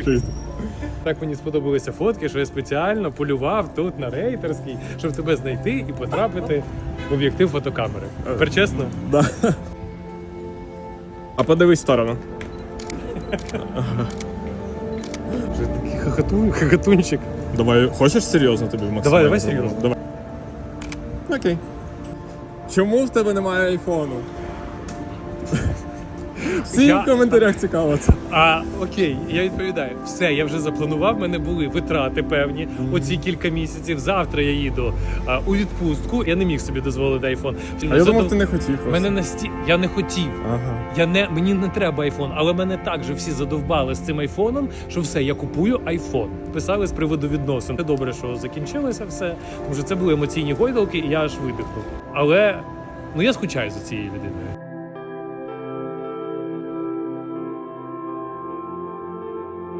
Пизда. Так мені сподобалися фотки, що я спеціально полював тут на рейтерській, щоб тебе знайти і потрапити в об'єктив фотокамери. Тепер чесно? Да. А подивись в сторону. Вже такий хохотун, хохотунчик. Давай, хочеш серйозно тобі максимально? Давай, давай серйозно. Давай. Окей. Чому в тебе немає айфону? Всім Я- в коментарях цікаво це. А окей, я відповідаю. Все, я вже запланував. в мене були витрати певні. Оці кілька місяців. Завтра я їду а, у відпустку. Я не міг собі дозволити айфон. А я думав, ти не хотів. просто. мене насті... Я не хотів. Ага. Я не мені не треба айфон, але мене так же всі задовбали з цим айфоном, що все, я купую айфон. Писали з приводу відносин. Це добре, що закінчилося все, тому що це були емоційні гойдалки, і я аж видихнув. Але ну я скучаю за цією людиною.